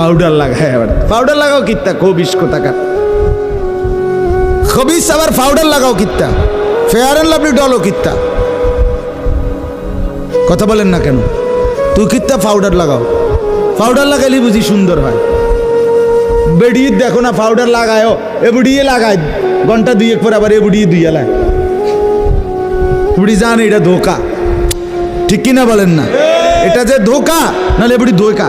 Powder লাগা হ্যাঁ powder লাগাও কিত্তা খবিস কোথাকার খবিস আবার পাউডার লাগাও কিত্তা ফেয়ার অ্যান্ড লাভলি ডলও কিত্তা। কথা বলেন না কেন? তুই কিত্তা পাউডার লাগাও। পাউডার লাগাইলে বুঝি সুন্দর হয়। বেডিয়ে দেখো না পাউডার লাগায়ও এ বুড়িয়ে লাগায়, ঘণ্টা দুই এক পর আবার এ বুড়িয়ে দুই এলায় বুড়ি জান এটা ধোকা। ঠিক কিনা বলেন না? এটা যে ধোকা, নাহলে বুড়ি ধোকা।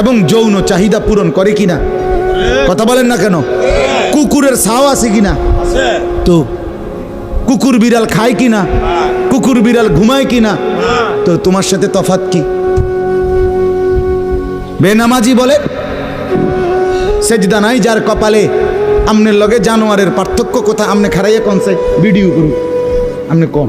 এবং যৌন চাহিদা পূরণ করে কিনা? কথা বলেন না কেন? কুকুরের ছাও আছে কিনা? তো কুকুর বিড়াল খায় কিনা? কুকুর বিড়াল ঘুমায় কিনা? তো তোমার সাথে তফাত কি? বেনামাজি বলে সেজদা নাই যার কপালে আমনের লগে জানোয়ারের পার্থক্য কোথায়? আমনে খারাইয়া কনসে ভিডিও করুন। আমনে কোন?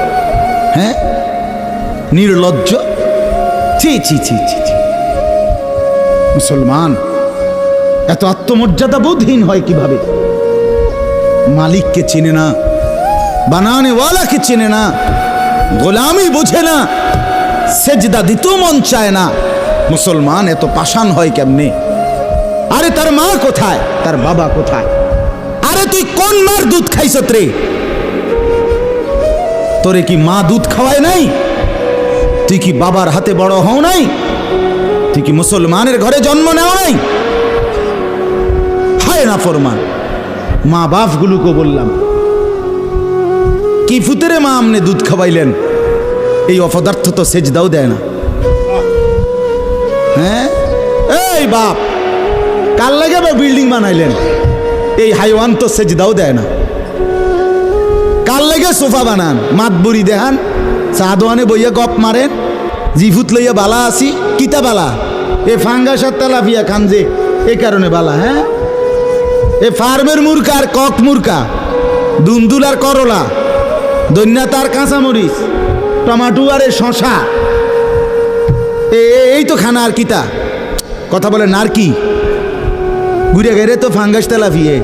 হ্যাঁ নির্লজ্জ? ছি ছি ছি ছি ছি। মুসলমান, এত আত্মমর্যাদা বোধহীন হয় কীভাবে? মালিককে চেনে না, বানানেওয়ালাকে চেনে না, গোলামি বোঝে না, সেজদা দিতেও মন চায় না। মুসলমান, এত পাষাণ হয় কেমনে? আরে তার মা কোথায়? তার বাবা কোথায়? আরে তুই কোন মার দুধ খাইছত রে তোরে কি মা দুধ খাওয়ায় নাই? তুই কি বাবার হাতে বড় হও নাই? তুই কি মুসলমানের ঘরে জন্ম নেওয়া নাই? হায় না ফরমান। মা বাপগুলোকে বললাম, কি ফুতেরে মা আমনে দুধ খাওয়াইলেন? এই অপদার্থ তো সেজদাও দেয় না। হ্যাঁ? এই বাপ কাল লাগে বিল্ডিং বানাইলেন? এই হাইওয়ান তো সেজদাও দেয় না। কাল লেগে সোফা বানান, মাত বুড়ি দেখান চাদোয়ানে বইয়া গপ মারেন জিফুত লইয়া বালা আসি কিতা বালা? এ ফাঙ্গাসার তালাফিয়া খান যে এই কারণে বালা হ্যাঁ? এ ফার্মের মুরকা আর কক মুরকা দুন্দুল আর করলা দৈন্যা তার কাঁচামরিচ, টমাটো আর এ শশা। এ, এ- এই তো খানা আর কিতা। কথা বলে আর কি ঘুরে গেলে তো ফাঙ্গাস তেলাফিয়ে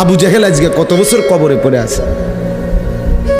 আবু জাহেল আজকে কত বছর কবরে পড়ে আছে?